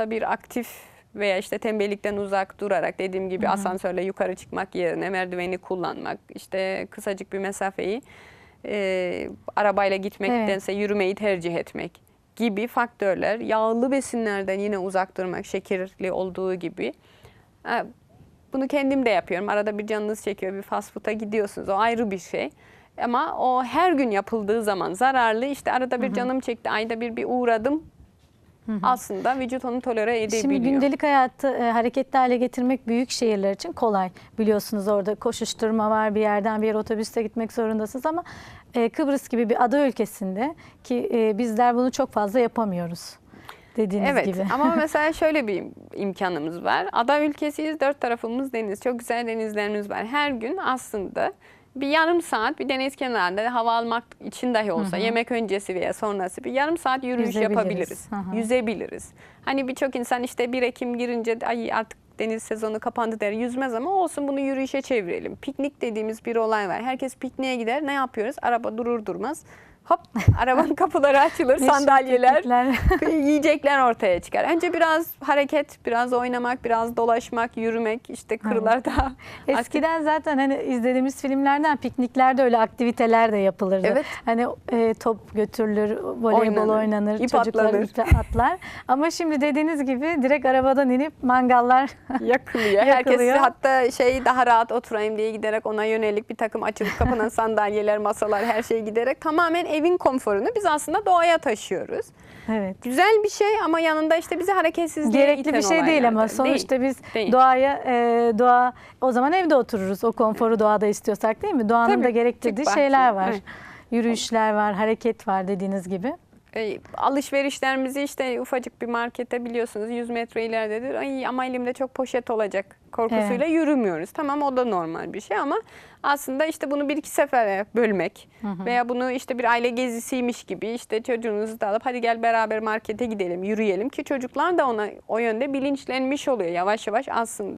olsa bir aktif veya işte tembellikten uzak durarak dediğim gibi asansörle yukarı çıkmak yerine merdiveni kullanmak, işte kısacık bir mesafeyi e, arabayla gitmektense yürümeyi tercih etmek gibi faktörler. Yağlı besinlerden yine uzak durmak, şekerli olduğu gibi. Bunu kendim de yapıyorum. Arada bir canınız çekiyor, bir fast food'a gidiyorsunuz. O ayrı bir şey. Ama o her gün yapıldığı zaman zararlı. İşte arada bir canım çekti, ayda bir bir uğradım. Aslında vücut onu tolere edebiliyor. Şimdi gündelik hayatı e, hareketli hale getirmek büyük şehirler için kolay. Biliyorsunuz orada koşuşturma var, bir yerden bir yere otobüste gitmek zorundasınız ama e, Kıbrıs gibi bir ada ülkesinde ki e, bizler bunu çok fazla yapamıyoruz. Dediğiniz Evet gibi. ama mesela şöyle bir imkanımız var. Ada ülkesiyiz, dört tarafımız deniz. Çok güzel denizlerimiz var. Her gün aslında bir yarım saat bir deniz kenarında hava almak için dahi olsa yemek öncesi veya sonrası bir yarım saat yürüyüş yapabiliriz. Hı hı. Yüzebiliriz. Hani birçok insan işte 1 Ekim girince ay artık deniz sezonu kapandı der yüzmez ama olsun bunu yürüyüşe çevirelim. Piknik dediğimiz bir olay var. Herkes pikniğe gider. Ne yapıyoruz? Araba durur durmaz. Hop arabanın kapıları açılır, sandalyeler, yiyecekler ortaya çıkar. Önce biraz hareket, biraz oynamak, biraz dolaşmak, yürümek, işte kırlarda. Eskiden zaten hani izlediğimiz filmlerden pikniklerde öyle aktiviteler de yapılırdı. Evet. Hani e, top götürülür, voleybol Oynanır, oynanır, ip çocuklar atlanır. ip atlar. Ama şimdi dediğiniz gibi direkt arabadan inip mangallar yakılıyor. Herkes hatta şey daha rahat oturayım diye giderek ona yönelik bir takım açılıp kapanan sandalyeler, masalar her şey giderek tamamen evin konforunu biz aslında doğaya taşıyoruz. evet. Güzel bir şey ama yanında işte bizi hareketsizliğe Gerekli bir şey değil ama sonuçta biz değil. doğaya e, doğa o zaman evde otururuz. O konforu doğada istiyorsak değil mi? Doğanın Tabii, da gerektirdiği şeyler var. evet. Yürüyüşler var, hareket var dediğiniz gibi. E, alışverişlerimizi işte ufacık bir markete biliyorsunuz 100 metre ileridedir. Ay ama elimde çok poşet olacak korkusuyla yürümüyoruz. Tamam o da normal bir şey ama aslında işte bunu bir iki sefere bölmek veya bunu işte bir aile gezisiymiş gibi işte çocuğunuzu da alıp hadi gel beraber markete gidelim, yürüyelim ki çocuklar da ona o yönde bilinçlenmiş oluyor yavaş yavaş aslında.